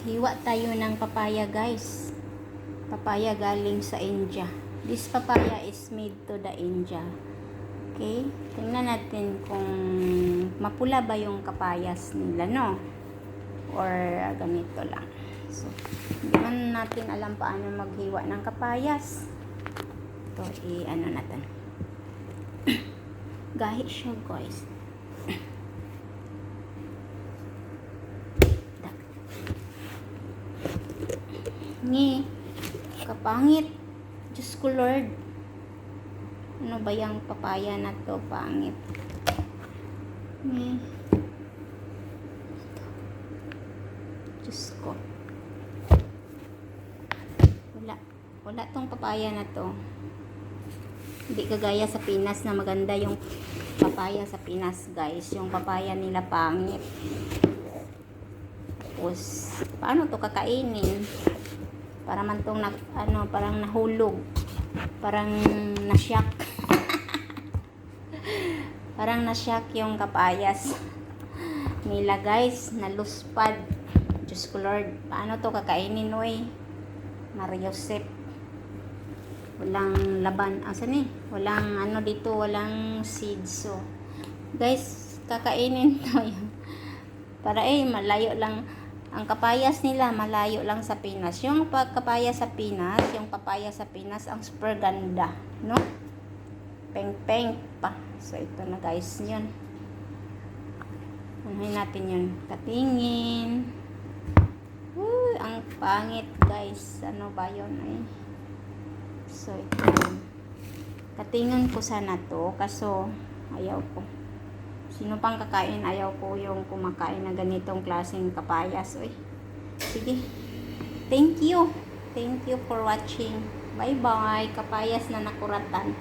Maghiwa tayo ng papaya guys. Papaya galing sa India. This papaya is made to the India. Okay? Tingnan natin kung mapula ba yung kapayas nila, no? Or ganito lang. So, hindi man natin alam paano maghiwa ng kapayas. Ito, i-ano natin. Gahi siya, guys. Ngi, kapangit. Diyos ko Lord. Ano ba yung papaya na to? Pangit. Ngi. Diyos ko. Wala. Wala tong papaya na to. Hindi kagaya sa Pinas na maganda yung papaya sa Pinas, guys. Yung papaya nila pangit. Tapos, paano to kakainin? Para man tong na, ano, parang nahulog. Parang nasyak. parang nasyak yung kapayas nila, guys. Naluspad. Diyos ko Lord, paano to kakainin, oy? Mariosep. Walang laban. Asan eh? Walang ano dito, walang seeds. So, guys, kakainin yung para eh, malayo lang ang kapayas nila malayo lang sa Pinas. Yung pagkapaya sa Pinas, yung papaya sa Pinas, ang super ganda, no? Peng-peng pa. So, ito na guys, yun. Unahin natin yun. Katingin. Uy, ang pangit guys. Ano ba yun eh? So, ito. Katingin ko sana to. Kaso, ayaw ko. Sino pang kakain? Ayaw ko yung kumakain na ganitong klaseng kapayas. Uy. Sige. Thank you. Thank you for watching. Bye-bye. Kapayas na nakuratan.